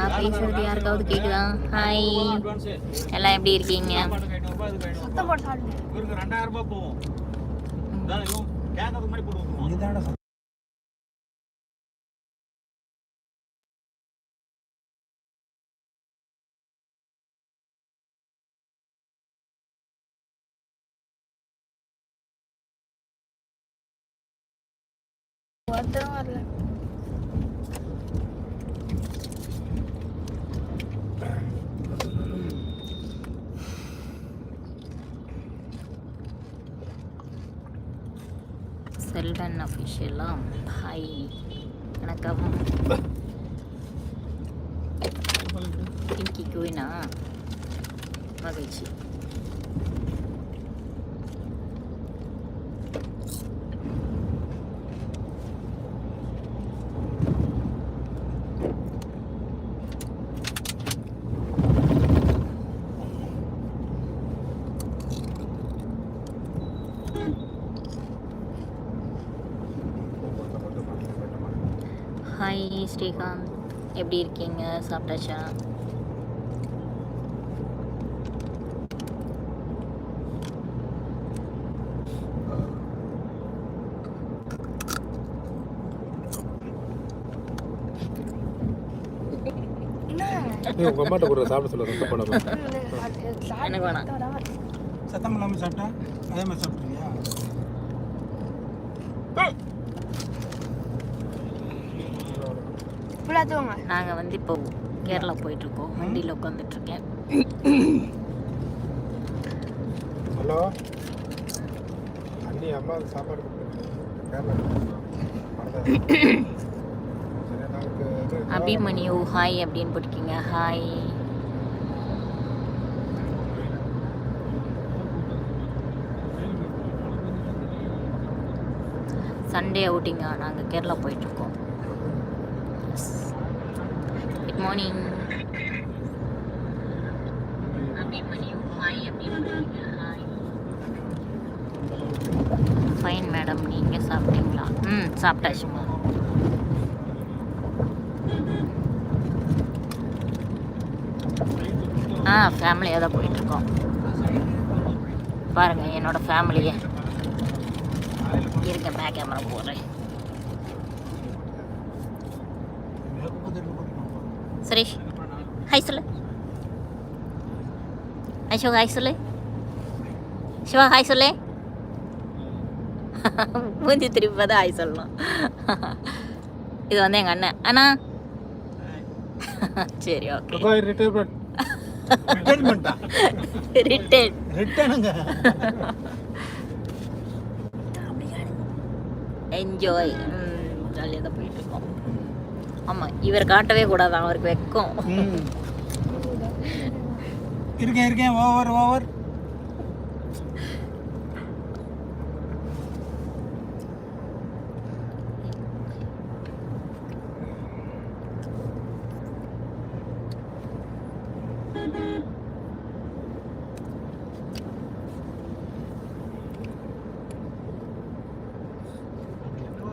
நான் பேசுறது யாருக்காவது கேக்குதா? ஹாய் எல்லாம் எப்படி இருக்கீங்க? சுத்தம் வரல. செல்வன் அஃபிஷியலாம் ஹாய். வணக்கம். பிங்கி குயினா மகிழ்ச்சி ஹாய் ஸ்ரீகாந்த் எப்படி இருக்கீங்க? சாப்பிட்டாச்சா? நீ உங்க அம்மாட்ட கூட சாப்பிட சொல்ல சத்தம் போடாம எனக்கு வேணாம். சத்தம் இல்லாம சாப்பிட்டா அதே மாதிரி சாப்பிட்றியா தூங்க நாங்கள் வந்து இப்போ கேரளா போயிட்டுருக்கோம். வண்டியில் உட்காந்துட்ருக்கேன் ஹலோ? அண்ணி அம்மா சாப்பாடு அபிமன்யு ஹாய் அப்படின்னு போட்டிருக்கீங்க. ஹாய். சண்டே அவுட்டிங்கா? நாங்கள் கேரளா போயிட்டுருக்கோம். Good morning Abhimanyu hi fine madam நீங்கள் சாப்பிட்டீங்களா? ம் சாப்பிட்டாச்சுமா ஆ ஃபேமிலியாக தான் போயிட்டுருக்கோம். பாருங்கள் என்னோடய ஃபேமிலியை இருக்க பேக் கேமரா போடுறேன். சுரேஷ். ஹாய் சொல்லு. ஐஷோ ஹாய் சொல்லு. சிவா ஹாய் சொல்லு. மூஞ்சி திருப்பி பார்த்தா ஹாய் சொல்லணும். இது வந்து எங்கள் அண்ணன். அண்ணா? சரி ஓகே ரிட்டனுங்க என்ஜாய் ஜாலியாக தான் ஆமாம் இவர் காட்டவே கூடாது அவருக்கு வெக்கம். இருக்கேன் இருக்கேன் ஓவர் ஓவர்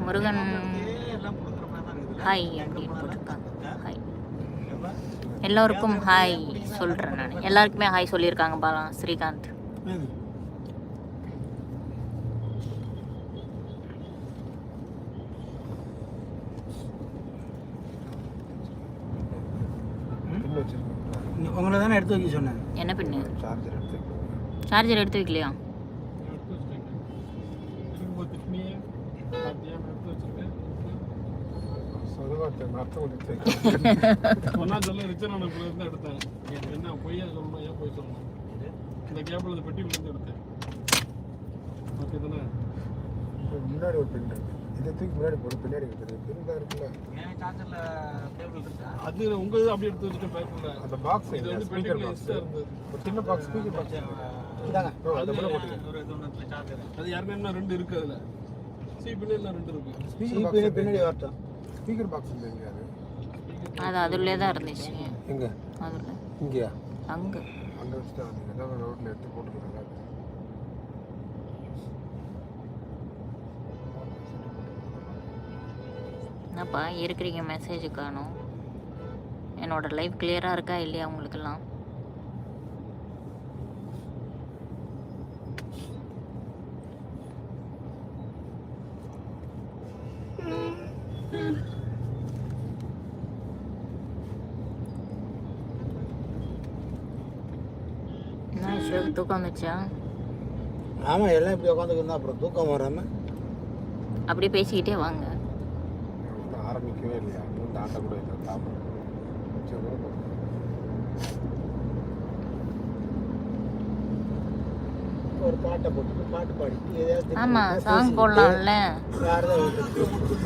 முருகன் எல்லாம் கொடுக்குற மாதிரி தான் இருக்குது ஹாய் அப்படின்னு போட்டிருக்காங்க ஹாய் எல்லோருக்கும் ஹாய் சொல்கிறேன் நான். எல்லாருக்குமே ஹாய் சொல்லியிருக்காங்க பாலா ஸ்ரீகாந்த். உங்களை தானே எடுத்து வைக்க சொன்னேன். என்ன எடுத்து சார்ஜர் எடுத்து வைக்கலையா? ஒன்னா சொல்ல ரிச்சர் அனுப்புல இருந்து எடுத்தேன். என்ன பொய்யா சொல்லணும் ஏன் பொய் சொல்லணும்? இந்த கேப்ல இந்த பெட்டி இருந்து எடுத்தேன். ஓகே தானே? முன்னாடி ஒரு இருக்கு. இதை தூக்கி முன்னாடி போடு பின்னாடி இருக்குது. தான் இருக்குல்ல? கேபிள் அது உங்க இது அப்படியே எடுத்து வச்சுட்டு பேக்கல அந்த பாக்ஸ் இது வந்து ஸ்பீக்கர் பாக்ஸ் ஒரு சின்ன பாக்ஸ் ஸ்பீக்கர் பாக்ஸ் இதாங்க. அதை ஒன்று சார்ஜர் அது யாருமே இன்னும் ரெண்டு இருக்கு அதுல. சி பின்னாடி ரெண்டு இருக்கு. பின்னாடி வரட்டும். ஸ்பீக்கர் பாக்ஸ் இல்லை எங்க அது அது அதுலேயே தான் இருந்துச்சு. எங்க? அதில். இங்கேயா? அங்கே. அங்கே வச்சுட்டு வந்தீங்க ரோட்டில் எடுத்து போட்டுருக்காங்க. என்னப்பா இருக்கிறீங்க மெசேஜ் காணும். என்னோட லைஃப் கிளியராக இருக்கா இல்லையா உங்களுக்கெல்லாம்? ஷோக்கு தூக்கம் வந்துச்சா ஆமாம் எல்லாம் இப்படி உட்காந்துக்கிருந்தா அப்புறம் தூக்கம் வராமல் அப்படியே பேசிக்கிட்டே வாங்க. ஆரம்பிக்கவே இல்லையா? தாண்ட கூட இல்லை தாமரை. ஒரு பாட்டை பாட்டு பாடிட்டு சாங் போடலாம்ல.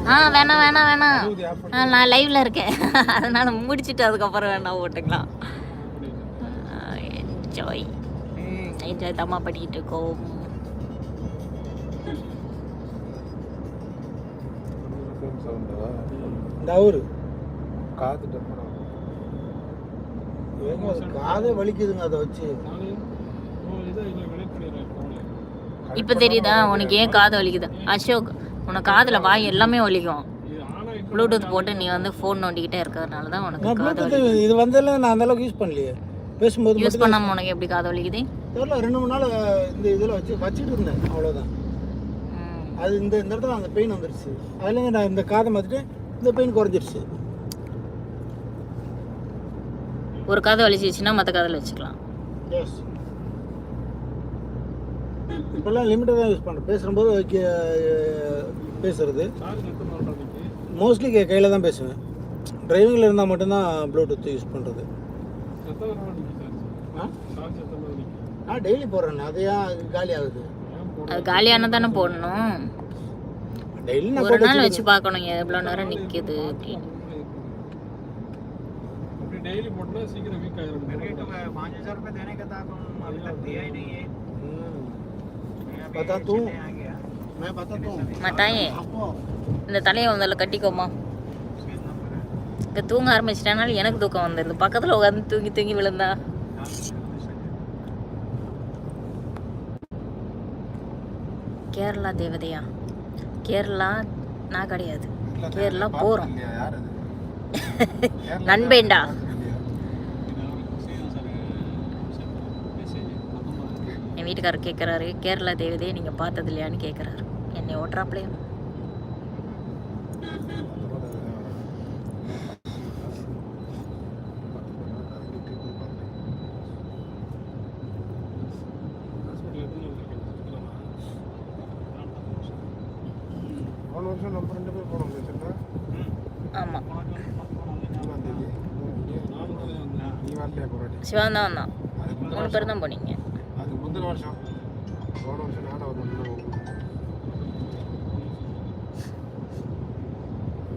ஆ வேணாம் வேணாம் வேணாம். நான் லைவ்ல இருக்கேன். அதனால முடிச்சிட்டு அதுக்கப்புறம் வேணா போட்டுக்கலாம். என்ஜாய் என்ஜாய் தம்மா படிக்கிட்டு இருக்கோம் அவரு காது வலிக்குதுங்க அதை வச்சு. இப்போ தெரியுதா உனக்கு ஏன் காது வலிக்குது? அசோக் உனக்கு காதுல வாய் எல்லாமே வலிக்கும். ப்ளூடூத் போட்டு நீ வந்து ஃபோன் நோண்டிக்கிட்டே இருக்கிறதுனால தான் உனக்கு இது வந்ததில்ல நான் அந்த அளவுக்கு யூஸ் பண்ணலையே. பேசும்போது யூஸ் பண்ணாம உனக்கு எப்படி காது வலிக்குது? தெரியல ரெண்டு மூணு நாள் இந்த இதில் வச்சு வச்சுட்டு இருந்தேன் அவ்வளோதான். அது இந்த இந்த இடத்துல அந்த பெயின் வந்துருச்சு. அதுலேருந்து நான் இந்த காதை மாற்றிட்டு இந்த பெயின் குறைஞ்சிருச்சு. ஒரு காது வலிச்சிச்சுன்னா மற்ற காதில் வச்சுக்கலாம். எஸ் இப்போல்லாம் லிமிட்டாக தான் யூஸ் பண்ணுறேன் பேசும்போது வைக்க பேசுறது. மோஸ்ட்லி கையில் தான் பேசுவேன். டிரைவிங்கில் இருந்தால் மட்டும்தான் ப்ளூடூத் யூஸ் பண்ணுறது எத்தனை நாளைக்கு சார்ஜ் ஆ சார்ஜ் எத்தனை நாளைக்கு நான் டெய்லி போடுறேன் அது ஏன் காலி ஆகுது ஏன் போட அது காலியான தானே போடணும் டெய்லி நான் ஒரு போட்டு நாள் வச்சு வச்சுக்கிறேன். பார்க்கணும் எவ்வளோ நேரம் நிற்கிது அப்படின்னு அப்படி டெய்லி போட்டா சீக்கிரம் வீக் ஆயிரும் मेरे तो पाँच हजार रुपये देने का था तुम अभी तक दिया ही नहीं है ம். मैं अभी बता तू चेन्नई आ गया मैं बता दूँ மத்தாயே அப்போ இந்த தலையை முதல்ல கட்டிக்கோமா उसके नंबर है இங்கே தூங்க ஆரம்பிச்சிட்டனால எனக்கு தூக்கம் வந்துடுது பக்கத்தில் உட்காந்து தூங்கி தூங்கி விழுந்தா கேரளா தேவதையா? கேரளா நான் கிடையாது. கேரளா போகிறோம் நண்பேண்டா? என் வீட்டுக்காரர் கேட்குறாரு கேரளா தேவதையை நீங்கள் பார்த்தது இல்லையான்னு கேட்குறாரு என்னை ஓட்டுறாப்லையே ஹாஸ்பிட்டல் எத்தனை நாள் இருக்கு போன வருஷம் நம்ம ரெண்டு பேர் போனோம் வச்சுருந்தா ஆமாம் சிவன் தான். வந்தான் மூணு பேர் தான் போனீங்க. அதுக்கு முந்தின வருஷம். போன வருஷம் நானும் அவர் மட்டும் தான் போகணும்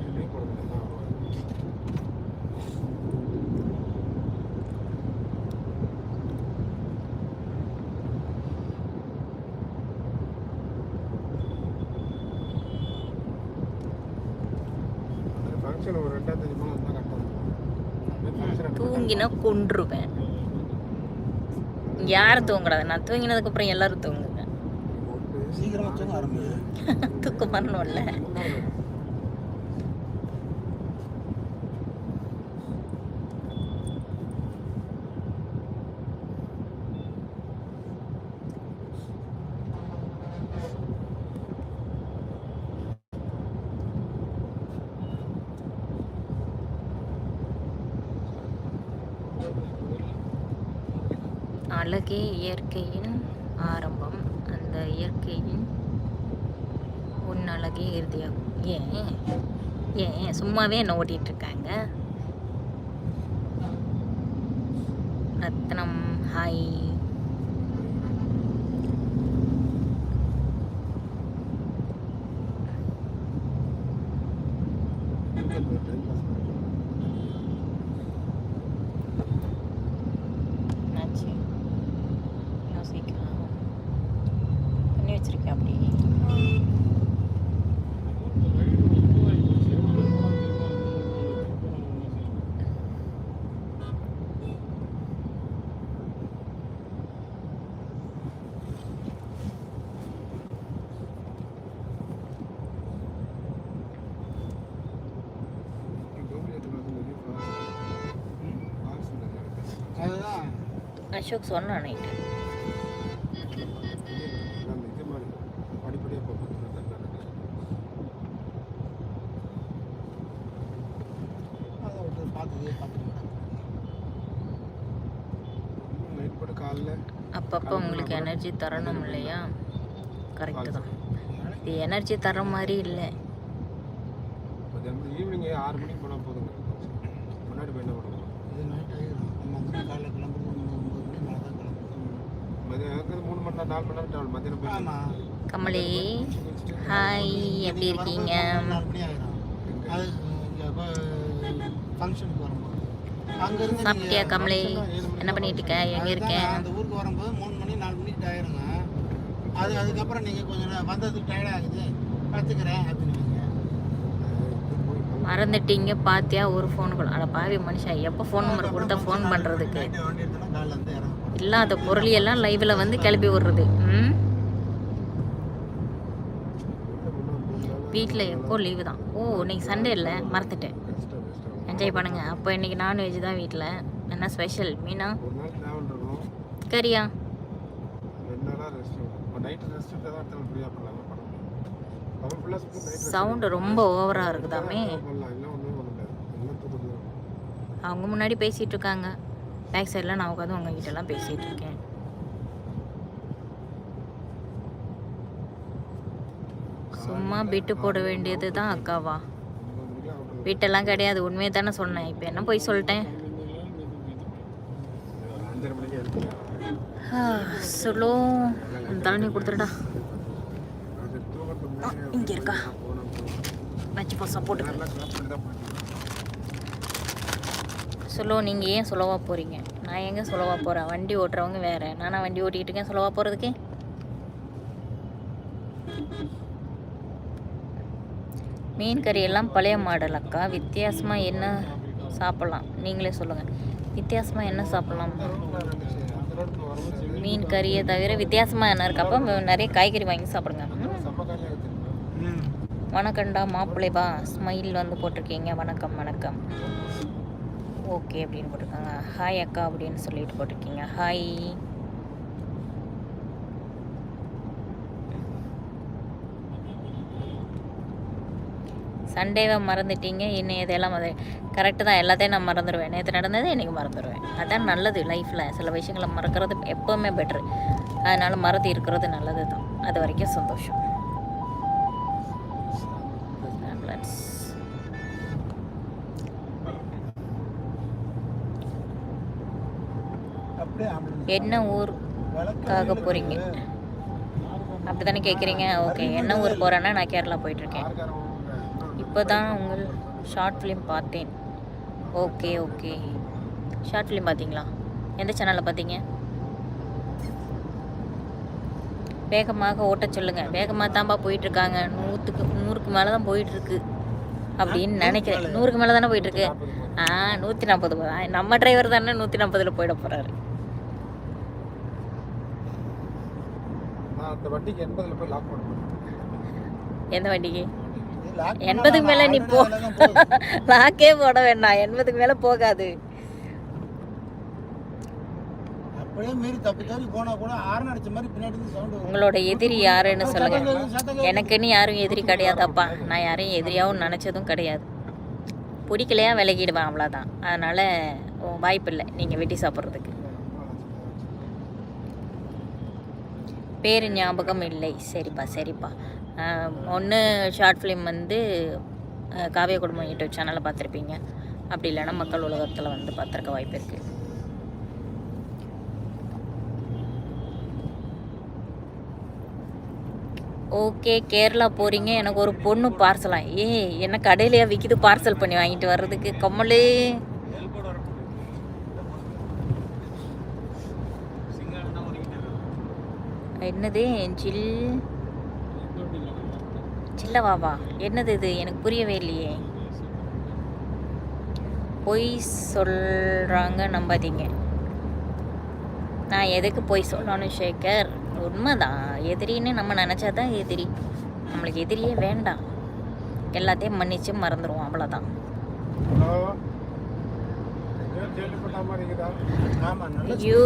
லீவ் போடுறது தான் வருவார் அந்த ஃபங்க்ஷன் ஒரு ரெண்டாம் தேதி போல இருந்தால் கரெக்டாக ஃபங்க்ஷன் தூங்கினா கொன்றுவேன். யார் தூங்குறது? நான் தூங்கினதுக்கப்புறம் எல்லாரும் தூங்குங்க சீக்கிரமா தூங்க ஆரம்பிங்க. தூக்கம் வரணும்ல அழகே இயற்கையின் ஆரம்பம் அந்த இயற்கையின் உன் அழகே இறுதியாகும் ஏன்? ஏன்? சும்மாவே என்ன ஓட்டிட்டு இருக்காங்க ரத்னம் ஹாய். அசோக் சொன்னான் நைட்டு. அப்பப்போ உங்களுக்கு எனர்ஜி தரணும் இல்லையா? கரெக்டு தான். இது எனர்ஜி தர மாதிரி இல்லை. ஈவினிங் ஆறு மணிக்கு போனால் போதுங்க. முன்னாடி போய் என்ன பண்ணுவோம் இது நைட் ஆகிடும் நம்ம வந்து காலையில் கிளம்புறது ஒன்பது ஒன்பது மணி மேலே தான் கிளம்புறோம் மதியம் மூணு மணி நேரம் நாலு மணி நேரம் ட்ராவல் மத்தியானம் போய் ஆமாம் கமலி ஹாய் எப்படி இருக்கீங்க? சாப்பிட்டியா கமலி? என்ன பண்ணிட்டு இருக்க? எங்க இருக்கேன் அந்த ஊருக்கு வரும்போது மூணு மணி நாலு மணிக்கு ஆயிருங்க. அது அதுக்கப்புறம் நீங்கள் கொஞ்சம் நேரம் வந்ததுக்கு டயர்ட் ஆகுது. பார்த்துக்கிறேன் அப்படின்னுவீங்க மறந்துட்டீங்க பாத்தியா? ஒரு ஃபோன் கால் அட பாவி மனுஷன் எப்போ ஃபோன் நம்பர் கொடுத்தா ஃபோன் பண்ணுறதுக்கு இல்லாத பொருளியெல்லாம் லைவில் வந்து கிளப்பி விடுறது. ம்? வீட்டில் எப்போ லீவு தான். ஓ இன்னைக்கு சண்டே இல்லை? மறந்துட்டேன். என்ஜாய் பண்ணுங்கள் அப்போ இன்றைக்கி நான்வெஜ் தான் வீட்டில் என்ன ஸ்பெஷல் மீனா? கரியா? சவுண்டு ரொம்ப ஓவராக இருக்குதாமே. அவங்க முன்னாடி பேசிகிட்டு இருக்காங்க. பேக் சைடில் நான் உட்காந்து உங்ககிட்ட எல்லாம் பேசிகிட்டு இருக்கேன். சும்மா பிட்டு போட வேண்டியது தான் அக்காவா? வீட்டெல்லாம் கிடையாது உண்மையை தானே சொன்னேன். இப்போ என்ன போய் சொல்லிட்டேன்? சொல்லோ. தண்ணி கொடுத்துருடா. இங்கே இருக்கா. போனோம் சப்போர்ட்டு போ சப்போர்ட்டுக்கு எல்லாம் கிளாஸ் பண்ணி தான் போயிட்டு சொல்லோ நீங்கள் ஏன் சொல்லவா போகிறீங்க நான் எங்கே சொல்லவா போகிறேன் வண்டி ஓட்டுறவங்க வேறு. நானா வண்டி ஓட்டிக்கிட்டு இருக்கேன். சொல்லவா போகிறதுக்கு மீன் கறி எல்லாம் பழைய மாடல் அக்கா. வித்தியாசமாக என்ன சாப்பிட்லாம்? நீங்களே சொல்லுங்கள் வித்தியாசமாக என்ன சாப்பிட்லாம்? மீன் கறியை தவிர வித்தியாசமாக என்ன இருக்கு? அப்போ நிறைய காய்கறி வாங்கி சாப்பிடுங்க. வணக்கம்டா மாப்பிள்ளைவா. ஸ்மைல் வந்து போட்டிருக்கீங்க. வணக்கம் வணக்கம். ஓகே அப்படின்னு போட்டிருக்காங்க. ஹாய் அக்கா அப்படின்னு சொல்லிட்டு போட்டிருக்கீங்க. ஹாய் சண்டேவை மறந்துட்டீங்க. இன்னும் இதெல்லாம் மற கரெக்டு தான். எல்லாத்தையும் நான் மறந்துடுவேன் நேற்று நடந்ததே இன்றைக்கி மறந்துடுவேன் அதான் நல்லது லைஃப்பில் சில விஷயங்களை மறக்கிறது எப்போவுமே பெட்ரு அதனால் மறந்து இருக்கிறது நல்லது தான் அது வரைக்கும் சந்தோஷம். என்ன ஊருக்காக போகிறீங்க அப்படி தானே கேட்குறீங்க ஓகே என்ன ஊர் போகிறேன்னா நான் கேரளா போயிட்டுருக்கேன். இப்போ தான் உங்கள் ஷார்ட் ஃபிலிம் பார்த்தேன். ஓகே ஓகே ஷார்ட் ஃபிலிம் பார்த்தீங்களா? எந்த சேனலில் பார்த்தீங்க? வேகமாக ஓட்ட சொல்லுங்க. வேகமாக தான்ப்பா போயிட்டுருக்காங்க. நூற்றுக்கு நூறுக்கு மேலே தான் போயிட்டுருக்கு அப்படின்னு நினைக்கிறேன். நூறுக்கு மேலே தானே போயிட்டுருக்கு ஆ நூற்றி நாற்பது. போதா நம்ம டிரைவர் தானே நூற்றி நாற்பதில் போயிட போகிறாரு நான் அந்த வண்டிக்கு எண்பதுல போய் லாக் பண்ணுவேன் எந்த வண்டிக்கு? எண்பதுக்கு மேலே நீ போ. லாக்கே போட வேண்டாம். எண்பதுக்கு மேலே போகாது. உங்களோட எதிரி யாருன்னு சொல்லுங்க. எனக்குன்னு யாரும் எதிரி கிடையாதப்பா. நான் யாரையும் எதிரியாகவும் நினச்சதும் கிடையாது. பிடிக்கலையா விலகிடுவேன் அவ்வளோதான் அதனால் வாய்ப்பு இல்லை. நீங்கள் வெட்டி சாப்பிட்றதுக்கு. பேர் ஞாபகம் இல்லை. சரிப்பா சரிப்பா. ஒன்று ஷார்ட் ஃபிலிம் வந்து காவிய குடும்பம் யூடியூப் சேனலில் பார்த்துருப்பீங்க. அப்படி இல்லைன்னா மக்கள் உலகத்தில் வந்து பார்த்துருக்க வாய்ப்பு இருக்குது ஓகே கேரளா போகிறீங்க எனக்கு ஒரு பொண்ணு பார்சலாம் ஏ என்ன கடையிலையா விற்கிது பார்சல் பண்ணி வாங்கிட்டு வர்றதுக்கு? கம்மலு. என்னது? ஜில் சில்லவாவா? என்னது இது? எனக்கு புரியவே இல்லையே. பொய் சொல்கிறாங்க நம்பாதீங்க. நான் எதுக்கு பொய் சொல்லணும் சேகர்? உண்மைதான். எதிரின்னு நம்ம நினச்சா தான் எதிரி. நம்மளுக்கு எதிரியே வேண்டாம். எல்லாத்தையும் மன்னிச்சு மறந்துடுவோம் அவ்வளோதான் ஐயோ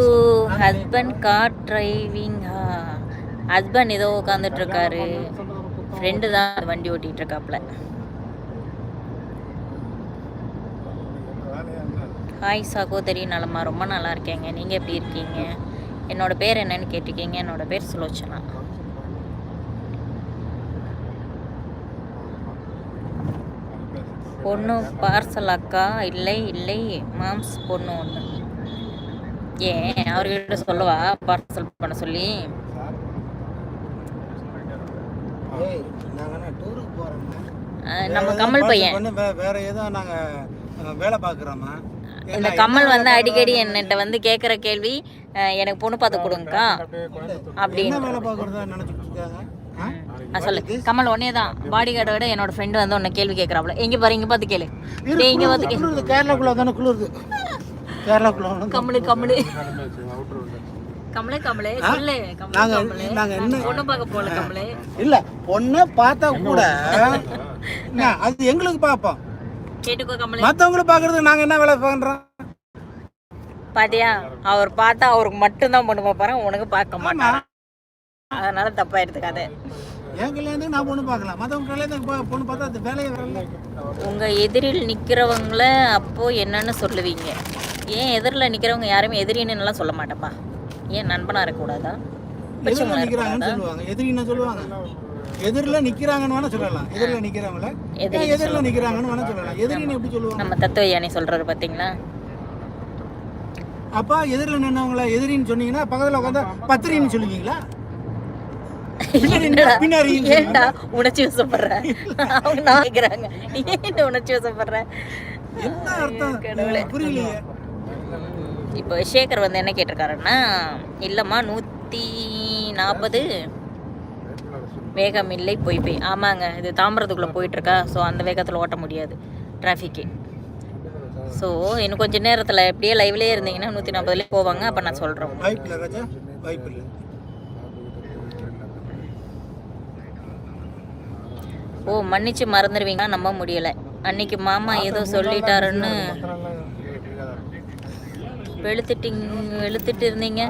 ஹஸ்பண்ட் கார் டிரைவிங்கா ஹஸ்பண்ட் ஏதோ உட்காந்துட்டு இருக்காரு ஃப்ரெண்டு தான் வண்டி ஓட்டிகிட்டு இருக்காப்ல ஹாய் சகோதரி நலமா? ரொம்ப நல்லா இருக்கேங்க. நீங்கள் எப்படி இருக்கீங்க? என்னோட பேர் என்னன்னு கேட்டிருக்கீங்க. என்னோட பேர் சுலோச்சனா. பொண்ணு பார்சல் அக்கா இல்லை இல்லை மாம்ஸ் பொண்ணு ஒன்று ஏன்? அவர்கிட்ட சொல்லவா? பார்சல் பண்ண சொல்லி. நம்ம கமல் பையன். வேற ஏதோ நாங்க வேலை பாக்குறோமா இந்த கமல் வந்து அடிக்கடி என்கிட்ட வந்து கேட்குற கேள்வி எனக்கு பொண்ணு பார்த்து கொடுங்கக்கா. அப்படின்னு வேலை பாக்குறதா நினைச்சிட்டு இருக்காங்க ஆ? நான் சொல்லு. கமல் ஒன்னே தான். பாடி கார்டை விட என்னோட ஃப்ரெண்டு வந்து உன்னை கேள்வி கேட்குறாப்ல எங்க பாரு இங்க பார்த்து கேளு. டேய் இங்க பார்த்து கேளு. கேரளாக்குள்ள தானே குளிருது கேரளாக்குள்ள கமலு கமலு. கமலே கமலே. சொல்லு நாங்க- நாங்க என்ன- பொண்ணு பார்க்க போல கமலே. இல்ல பொண்ணை பார்த்தா கூட என்ன, அது எங்களுக்கு பார்ப்போம். கேட்டுக்கோ கமலே. மத்தவங்கள பாக்குறதுக்கு நாங்க என்ன வேலை பண்றோம் பாத்தியா? அவர் பார்த்தா அவருக்கு மட்டும்தான் பொண்ணு பார்ப்பாரு உனக்கு பார்க்க மாட்டான் அதனால தப்பா எடுத்துக்காத. என் கல்யாணத்துக்கு நான் பொண்ணு பார்க்கலாம் மத்தவங்க கல்யாணத்துக்கு பொண்ணு பார்த்தா அது வேலையே வரல. உங்க எதிரில் நிக்கிறவங்கள அப்போ என்னன்னு சொல்லுவீங்க. ஏன் எதிரில் நிக்கிறவங்க யாருமே எதிரின்னு எல்லாம் சொல்ல மாட்டேப்பா? ஏன் நண்பனா இருக்கக்கூடாதா? எதிரில் பிரச்சனை நிக்கிறாங்கன்னு சொல்லுவாங்க. எதிரின்னு சொல்லுவாங்க? எதிரில் நிக்கிறாங்கன்னு வேணா சொல்லலாம். எதிரில் நிக்கிறாங்கள எதிரின்னு எதிரில் நிக்கிறாங்கன்னு வேணா சொல்லலாம். எதிரின்னு எப்படி சொல்லுவாங்க? நம்ம தத்துவ யானை சொல்றாரு பாத்தீங்களா? அப்பா எதிரில் நின்னவங்கள எதிரின்னு சொன்னீங்கன்னா பக்கத்துல உட்காந்தா பத்திரின்னு சொல்லுவீங்களா பின்னாடி நின்னா என்னடா? பின்னாடி ஏன்டா உணர்ச்சி வசப்படுற? அவங்க நான் நீ உணர்ச்சி வசப்படுற? இப்போ சேகர் வந்து என்ன கேட்டிருக்காருன்னா இல்லைம்மா நூற்றி நாற்பது வேகம் இல்லை போய் போய். ஆமாங்க இது தாம்பரத்துக்குள்ளே போயிட்டுருக்கா. ஸோ அந்த வேகத்தில் ஓட்ட முடியாது டிராஃபிக்கு ஸோ இன்னும் கொஞ்சம் நேரத்தில் எப்படியே லைவ்லேயே இருந்தீங்கன்னா நூற்றி நாற்பதுலேயே போவாங்க. அப்போ நான் சொல்கிறேன் வாய்ப்பு இல்லை ராஜா வாய்ப்பு இல்லை ஓ மன்னிச்சு மறந்துடுவீங்க நம்ப முடியலை. அன்னைக்கு மாமா ஏதோ சொல்லிட்டாருன்னு வெளுத்துட்டிங் வெளுத்துட்டு இருந்தீங்க?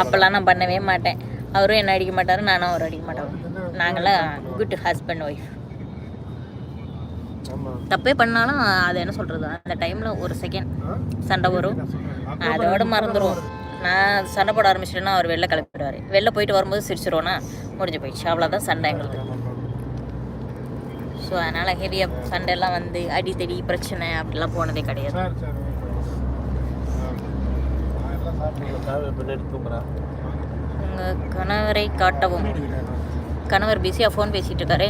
அப்போல்லாம் நான் பண்ணவே மாட்டேன். அவரும் என்ன அடிக்க மாட்டாரு நானும் அவர் அடிக்க மாட்டோம். நாங்களாம் குட் ஹஸ்பண்ட் ஒய்ஃப் தப்பே பண்ணாலும் அது என்ன சொல்கிறது அந்த டைமில் ஒரு செகண்ட் சண்டை வரும். அதோட மறந்துடுவோம் நான் சண்டை போட ஆரம்பிச்சிட்டேன்னா அவர் வெளில கிளப்பிடுவார் வெளில போயிட்டு வரும்போது சிரிச்சிருவோன்னா முடிஞ்சு போயிடுச்சு. அவ்வளோதான் சண்டை எங்களுக்கு. ஸோ அதனால் ஹெவியாக சண்டைலாம் வந்து அடித்தடி பிரச்சனை அப்படிலாம் போனதே கிடையாது. உங்கள் கணவரை காட்டவும். கணவர் பிஸியாக ஃபோன் பேசிகிட்டு இருக்காரு.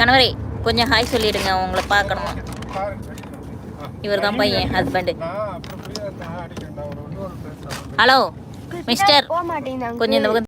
கணவரே கொஞ்சம் ஹாய் சொல்லிடுங்க உங்களை பார்க்கணுமா? இவர் தான் பையன் ஹஸ்பண்டு ஹலோ மிஸ்டர் கொஞ்சம் இந்த பக்கம்